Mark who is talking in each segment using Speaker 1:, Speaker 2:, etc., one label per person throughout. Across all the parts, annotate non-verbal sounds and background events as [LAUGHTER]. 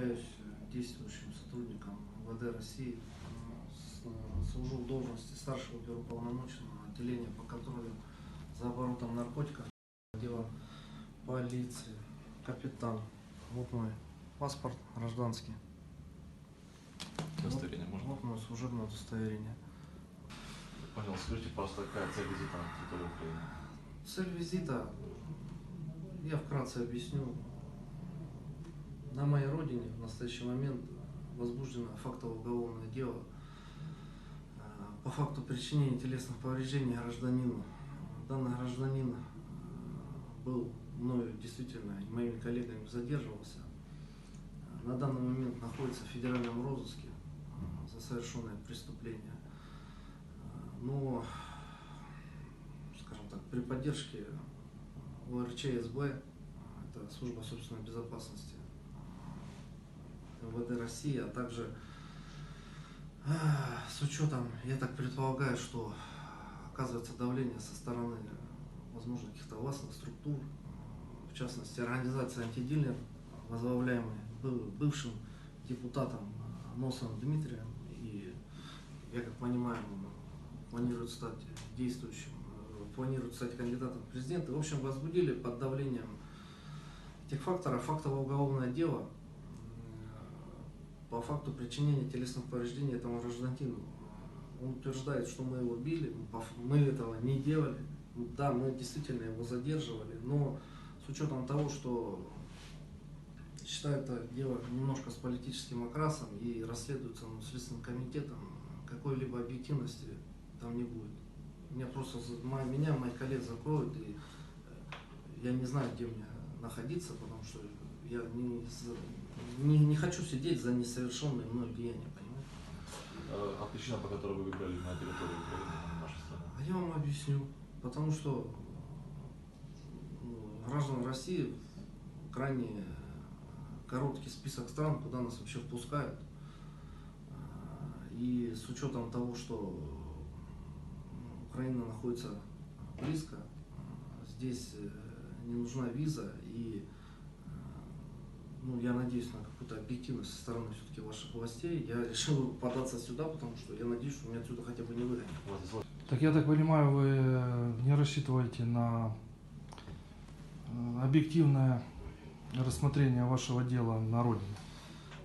Speaker 1: являюсь действующим сотрудником МВД России. Э, Служу в должности старшего оперуполномоченного отделения по контролю за оборотом наркотиков. Дело полиции. Капитан. Вот мой паспорт гражданский.
Speaker 2: Удостоверение
Speaker 1: Вот-
Speaker 2: можно?
Speaker 1: Вот мое служебное удостоверение.
Speaker 2: Пожалуйста, скажите, пожалуйста, какая цель визита на территорию Украины?
Speaker 1: Цель визита, я вкратце объясню. На моей родине в настоящий момент возбуждено фактовое уголовное дело э, по факту причинения телесных повреждений гражданину. Данный гражданин э, был мною действительно и моими коллегами задерживался. Э, На данный момент находится в федеральном розыске э, за совершенное преступление. Э, Но скажем так, при поддержке ОРЧ СБ, это служба собственной безопасности э, МВД России, а также э, с учетом, я так предполагаю, что оказывается давление со стороны, возможно, каких-то властных структур, в частности, организация антидилер, возглавляемой бывшим депутатом э, Носовым Дмитрием, и, я как понимаю, он планирует стать действующим, э, планирует стать кандидатом в президенты. В общем, возбудили под давлением этих факторов фактовое уголовное дело по факту причинения телесных повреждений этому гражданину. Он утверждает, что мы его били, мы этого не делали. Да, мы действительно его задерживали, но с учетом того, что считаю это дело немножко с политическим окрасом и расследуется ну, Следственным комитетом, какой-либо объективности там не будет. Меня просто меня, моих коллег закроют, и э, я не знаю, где мне находиться, потому что я не, не, не хочу сидеть за несовершенные мной деяния, понимаете?
Speaker 2: Э, А причина, по которой вы выбрали на территорию Украины, а не нашу страну?
Speaker 1: А я вам объясню. Потому что ну, граждан России крайне короткий список стран, куда нас вообще впускают. А, И с учетом того, что ну, Украина находится близко, а, здесь э, не нужна виза и ну, я надеюсь на какую-то объективность со стороны все-таки ваших властей. Я [LAUGHS] решил податься сюда, потому что я надеюсь, что меня отсюда хотя бы не выгонят.
Speaker 3: Так я так понимаю, вы э, не рассчитываете на э, объективное рассмотрение вашего дела на родине.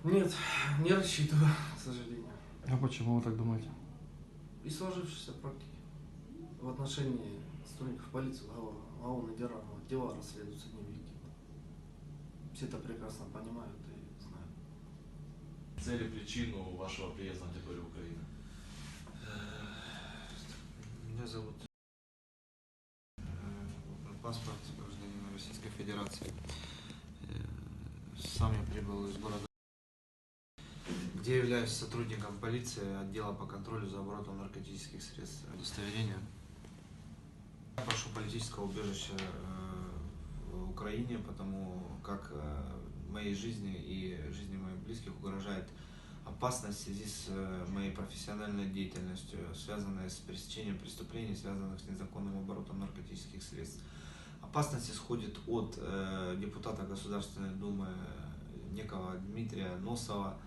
Speaker 1: Нет, [LAUGHS] не рассчитываю, к сожалению.
Speaker 3: А почему вы так думаете?
Speaker 1: И сложившейся практики в отношении сотрудников полиции Лаона Геранова дела расследуются необъективно. Все это прекрасно понимают и знают.
Speaker 2: цель и причину вашего приезда на территорию Украины?
Speaker 4: Меня зовут э, паспорт гражданина Российской Федерации. Э, Сам я прибыл из города, где являюсь сотрудником полиции отдела по контролю за оборотом наркотических средств. Удостоверение. Я прошу политического убежища э, в Украине, потому как э, моей жизни и жизни моих близких угрожает опасность в связи с э, моей профессиональной деятельностью, связанной с пресечением преступлений, связанных с незаконным оборотом наркотических средств. Опасность исходит от э, депутата Государственной Думы э, некого Дмитрия Носова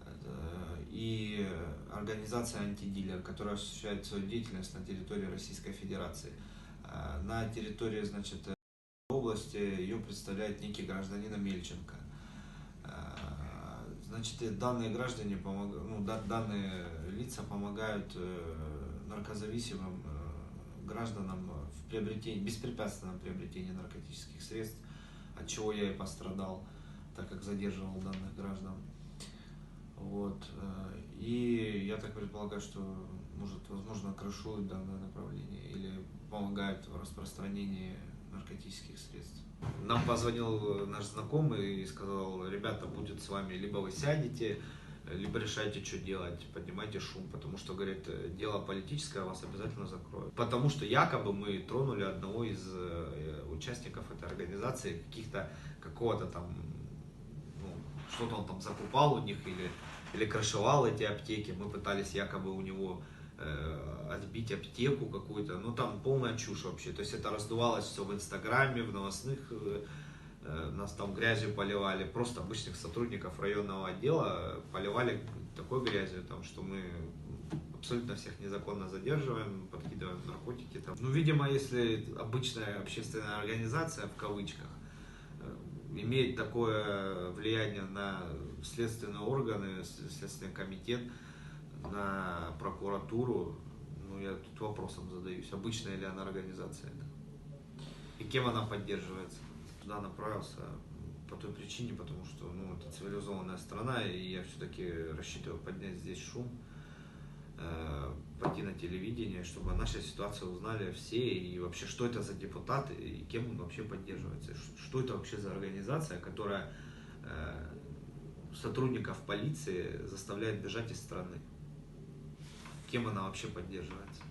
Speaker 4: э, и организация «Антидилер», которая осуществляет свою деятельность на территории Российской Федерации. Э, На территории, значит, области ее представляет некий гражданин Мельченко. Э, Значит, данные граждане помогают, ну, да- данные лица помогают э, наркозависимым э, гражданам в приобретении, беспрепятственном приобретении наркотических средств, от чего я и пострадал, так как задерживал данных граждан. Вот. э, И я так предполагаю, что, может, возможно, крышуют данное направление или помогают в распространении наркотических средств. Нам позвонил наш знакомый и сказал, ребята, будет с вами, либо вы сядете, либо решайте, что делать, поднимайте шум, потому что, говорит, дело политическое, вас обязательно закроют. Потому что якобы мы тронули одного из э, участников этой организации, каких-то, какого-то там, ну, что-то он там закупал у них или, или крышевал эти аптеки, мы пытались якобы у него э, отбить аптеку какую-то, ну там полная чушь вообще, то есть это раздувалось все в инстаграме, в новостных э, э, нас там грязью поливали, просто обычных сотрудников районного отдела поливали такой грязью, там, что мы абсолютно всех незаконно задерживаем, подкидываем наркотики. Там. Ну, видимо, если обычная общественная организация, в кавычках, э, имеет такое влияние на следственные органы, следственный комитет, на прокуратуру, ну, я тут вопросом задаюсь, обычная ли она организация это? И кем она поддерживается? Туда направился по той причине, потому что ну, это цивилизованная страна, и я все-таки рассчитываю поднять здесь шум, э, пойти на телевидение, чтобы о нашей ситуации узнали все, и вообще, что это за депутаты, и кем он вообще поддерживается, что это вообще за организация, которая э, сотрудников полиции заставляет бежать из страны. Кем она вообще поддерживается?